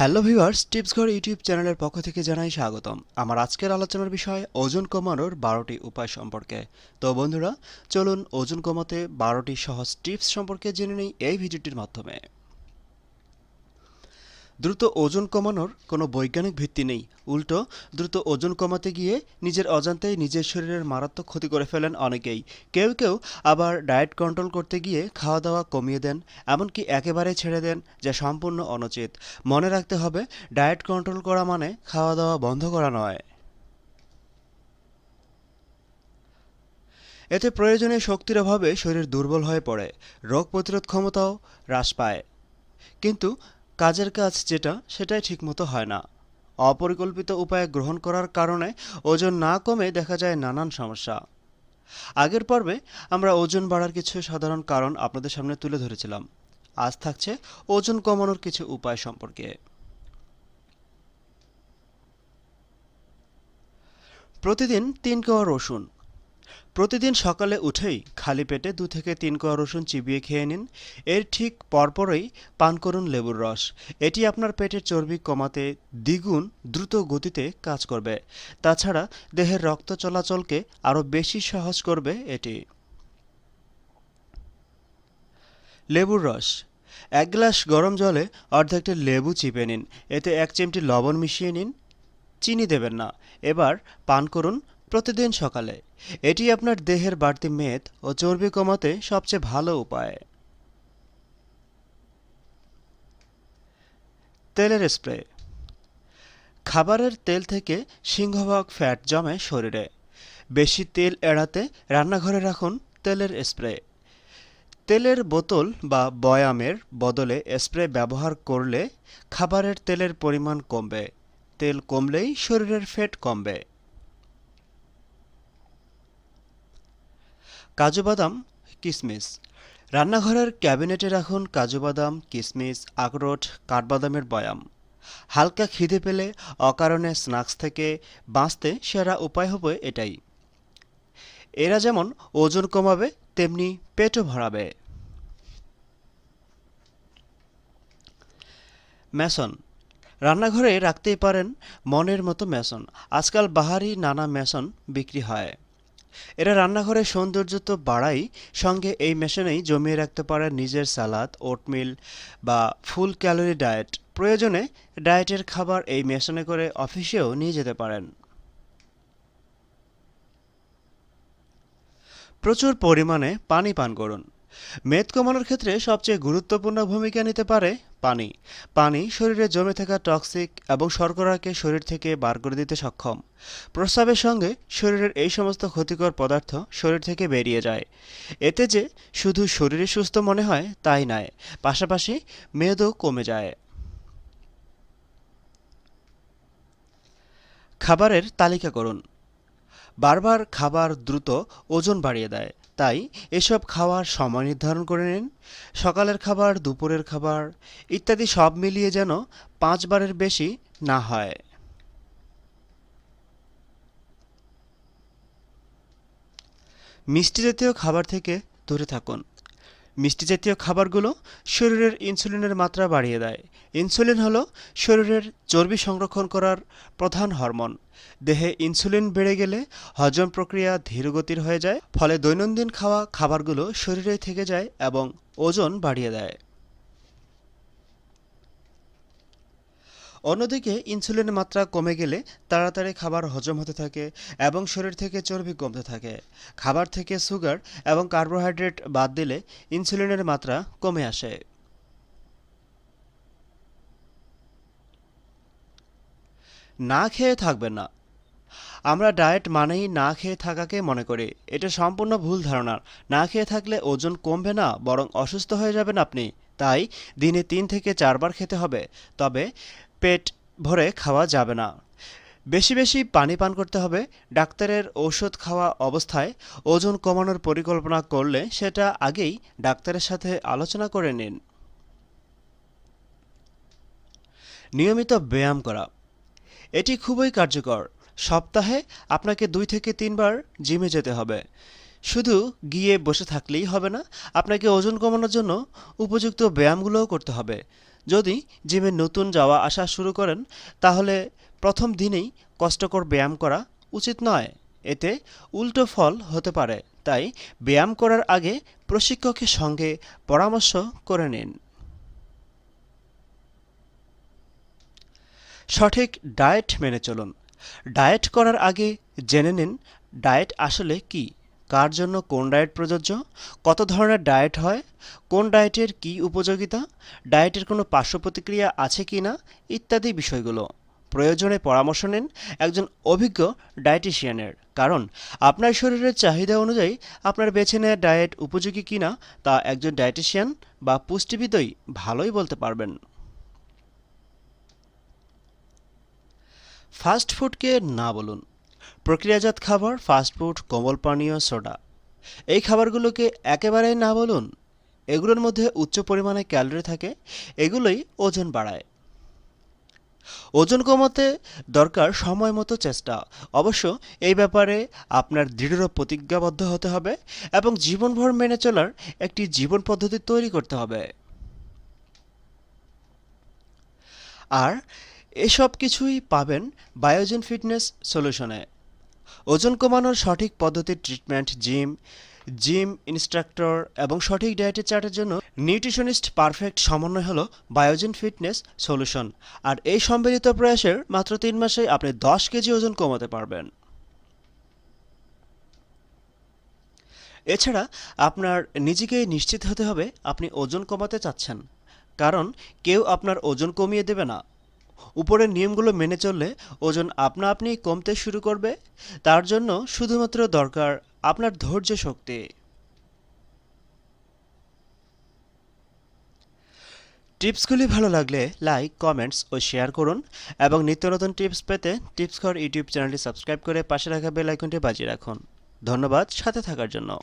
Hello viewers tips ঘর YouTube চ্যানেলের পক্ষ থেকে জানাই স্বাগতম। আমার আজকের আলোচনার বিষয় ওজন কমানোর বারোটি উপায় সম্পর্কে। তো বন্ধুরা, চলুন ওজন কমাতে বারোটি সহজ টিপস সম্পর্কে জেনে নিই এই ভিডিওটির মাধ্যমে। দ্রুত ওজন কমানোর কোনো বৈজ্ঞানিক ভিত্তি নেই। উল্টো, দ্রুত ওজন কমাতে গিয়ে নিজের অজান্তেই নিজের শরীরের মারাত্মক ক্ষতি করে ফেলেন অনেকেই। কেউ কেউ আবার ডায়েট কন্ট্রোল করতে গিয়ে খাওয়া দাওয়া কমিয়ে দেন, এমনকি একেবারে ছেড়ে দেন, যা সম্পূর্ণ অনুচিত। মনে রাখতে হবে, ডায়েট কন্ট্রোল করা মানে খাওয়া দাওয়া বন্ধ করা নয়। এতে প্রয়োজনীয় শক্তির অভাবে শরীর দুর্বল হয়ে পড়ে, রোগ প্রতিরোধ ক্ষমতাও হ্রাস পায়। কিন্তু কাজের কাজ যেটা, সেটাই ঠিকমতো হয় না। অপরিকল্পিত উপায়ে গ্রহণ করার কারণে ওজন না কমে দেখা যায় নানান সমস্যা। আগের পর্বে আমরা ওজন বাড়ার কিছু সাধারণ কারণ আপনাদের সামনে তুলে ধরেছিলাম। আজ থাকছে ওজন কমানোর কিছু উপায় সম্পর্কে। প্রতিদিন তিন কোয়া রসুন প্রতিদিন সকালে উঠেই খালি পেটে দু থেকে তিন কোয়া রসুন চিবিয়ে খেয়ে নিন। এর ঠিক পরপরই পান করুন লেবুর রস। এটি আপনার পেটের চর্বি কমাতে দ্বিগুণ দ্রুত গতিতে কাজ করবে। তাছাড়া দেহের রক্ত চলাচলকে আরও বেশি সহজ করবে এটি। লেবুর রস। এক গ্লাস গরম জলে অর্ধেকটা লেবু চিপে নিন। এতে এক চিমটি লবণ মিশিয়ে নিন। চিনি দেবেন না। এবার পান করুন প্রতিদিন সকালে। এটি আপনার দেহের বাড়তি মেদ ও চর্বি কমাতে সবচেয়ে ভালো উপায়। তেলের স্প্রে। খাবারের তেল থেকে সিংহভাগ ফ্যাট জমে শরীরে। বেশি তেল এড়াতে রান্নাঘরে রাখুন তেলের স্প্রে। তেলের বোতল বা বয়ামের বদলে স্প্রে ব্যবহার করলে খাবারের তেলের পরিমাণ কমবে। তেল কমলেই শরীরের ফ্যাট কমবে। কাজু বাদাম কিশমিশ রান্নাঘরের ক্যাবিনেটে রাখুন কাজু বাদাম কিশমিশ আখরোট, কাঠবাদামের বয়াম। হালকা খিদে পেলে অকারণে স্ন্যাক্স থেকে বাঁচতে সেরা উপায় হবে এটাই। এরা যেমন ওজন কমাবে, তেমনি পেটও ভরাবে। মেসন। রান্নাঘরে রাখতেই পারেন মনের মতো মেসন। আজকাল বাহারি নানা মেসন বিক্রি হয়। এরা রান্নাঘরের সৌন্দর্য তো বাড়াই, সঙ্গে এই মেশিনেই জমিয়ে রাখতে পারে নিজের সালাদ, ওটমিল বা ফুল ক্যালোরি ডায়েট। প্রয়োজনে ডায়েটের খাবার এই মেশনে করে অফিসেও নিয়ে যেতে পারেন। প্রচুর পরিমাণে পানি পান করুন। মেদ কমানোর ক্ষেত্রে সবচেয়ে গুরুত্বপূর্ণ ভূমিকা নিতে পারে পানি। পানি শরীরে জমে থাকা টক্সিক এবং শর্করাকে শরীর থেকে বার করে দিতে সক্ষম। প্রস্রাবের সঙ্গে শরীরের এই সমস্ত ক্ষতিকর পদার্থ শরীর থেকে বেরিয়ে যায়। এতে যে শুধু শরীরে সুস্থ মনে হয়, তাই নয়, পাশাপাশি মেদও কমে যায়। খাবারের তালিকা করুন। বারবার খাবার দ্রুত ওজন বাড়িয়ে দেয়। তাই এসব খাওয়ার সময় নির্ধারণ করে নিন। সকালের খাবার, দুপুরের খাবার ইত্যাদি সব মিলিয়ে যেন পাঁচবারের বেশি না হয়। মিষ্টি জাতীয় খাবার থেকে দূরে থাকুন। মিষ্টি জাতীয় খাবারগুলো শরীরের ইনসুলিনের মাত্রা বাড়িয়ে দেয়। ইনসুলিন হলো শরীরের চর্বি সংরক্ষণ করার প্রধান হরমোন। দেহে ইনসুলিন বেড়ে গেলে হজম প্রক্রিয়া ধীরগতির হয়ে যায়, ফলে দৈনন্দিন খাওয়া খাবারগুলো শরীরে থেকে যায় এবং ওজন বাড়িয়ে দেয়। অন্যদিকে ইনসুলিনের মাত্রা কমে গেলে তাড়াতাড়ি খাবার হজম হতে থাকে এবং শরীর থেকে চর্বি কমতে থাকে। খাবার থেকে সুগার এবং কার্বোহাইড্রেট বাদ দিলে ইনসুলিনের মাত্রা কমে আসে। না খেয়ে থাকবেন না। আমরা ডায়েট মানেই না খেয়ে থাকাকে মনে করি। এটা সম্পূর্ণ ভুল ধারণা। না খেয়ে থাকলে ওজন কমবে না, বরং অসুস্থ হয়ে যাবেন আপনি। তাই দিনে তিন থেকে চারবার খেতে হবে। তবে পেট ভরে খাওয়া যাবে না। বেশি বেশি পানি পান করতে হবে। ডাক্তারের ঔষধ খাওয়া অবস্থায় ওজন কমানোর পরিকল্পনা করলে সেটা আগেই ডাক্তারের সাথে আলোচনা করে নিন। নিয়মিত ব্যায়াম করা। এটি খুবই কার্যকর। সপ্তাহে আপনাকে দুই থেকে তিনবার জিমে যেতে হবে। শুধু গিয়ে বসে থাকলেই হবে না, আপনাকে ওজন কমানোর জন্য উপযুক্ত ব্যায়ামগুলোও করতে হবে। যদি জিমে নতুন যাওয়া আসা শুরু করেন, তাহলে প্রথম দিনেই কষ্টকর ব্যায়াম করা উচিত নয়। এতে উল্টো ফল হতে পারে। তাই ব্যায়াম করার আগে প্রশিক্ষকের সঙ্গে পরামর্শ করে নিন। সঠিক ডায়েট মেনে চলুন। ডায়েট করার আগে জেনে নিন, ডায়েট আসলে কি? কার জন্য কোন ডায়েট প্রযোজ্য? কত ধরনের ডায়েট হয়? কোন ডায়েটের কী উপযোগিতা? ডায়েটের কোনো পার্শ্ব প্রতিক্রিয়া আছে কি না? ইত্যাদি বিষয়গুলো। প্রয়োজনে পরামর্শ নিন একজন অভিজ্ঞ ডায়েটিশিয়ানের। কারণ, আপনার শরীরের চাহিদা অনুযায়ী আপনার বেছে নেওয়া ডায়েট উপযোগী কিনা তা একজন ডায়েটিশিয়ান বা পুষ্টিবিদই ভালোই বলতে পারবেন। ফাস্ট ফুডকে না বলুন। প্রক্রিয়াজাত খাবার ফাস্টফুড কোমল পানীয় সোডা এই খাবারগুলোকে একেবারেই না বলুন, এগুলোর মধ্যে উচ্চ পরিমাণে ক্যালোরি থাকে, এগুলোই ওজন বাড়ায়। ওজন কমাতে দরকার সময় মতো চেষ্টা। অবশ্য এই ব্যাপারে আপনার দৃঢ় প্রতিজ্ঞাবদ্ধ হতে হবে এবং জীবনভর মেনে চলার একটি জীবন পদ্ধতি তৈরি করতে হবে। আর এসব কিছুই পাবেন বায়োজেন ফিটনেস সলিউশনে ওজন কমানোর সঠিক পদ্ধতির ট্রিটমেন্ট জিম জিম ইনস্ট্রাক্টর এবং সঠিক ডায়েটের চার্টের জন্য নিউট্রিশনিস্ট পারফেক্ট সমন্বয় হলো বায়োজেন ফিটনেস সলিউশন আর এই সম্মিলিত প্রয়াসের মাত্র তিন মাসে আপনি দশ কেজি ওজন কমাতে পারবেন। এছাড়া আপনার নিজেকে নিশ্চিত হতে হবে আপনি ওজন কমাতে চাচ্ছেন। কারণ কেউ আপনার ওজন কমিয়ে দেবে না। উপরের নিয়মগুলো মেনে চললে ওজন আপনা আপনি কমতে শুরু করবে। তার জন্য শুধুমাত্র দরকার আপনার ধৈর্য শক্তি। টিপসগুলি ভালো লাগলে লাইক, কমেন্টস ও শেয়ার করুন এবং নিত্য নতুন টিপস পেতে টিপস ঘর ইউটিউব চ্যানেলটি সাবস্ক্রাইব করে পাশে রাখা বেল আইকনটি বাজিয়ে রাখুন। ধন্যবাদ, সাথে থাকার জন্য।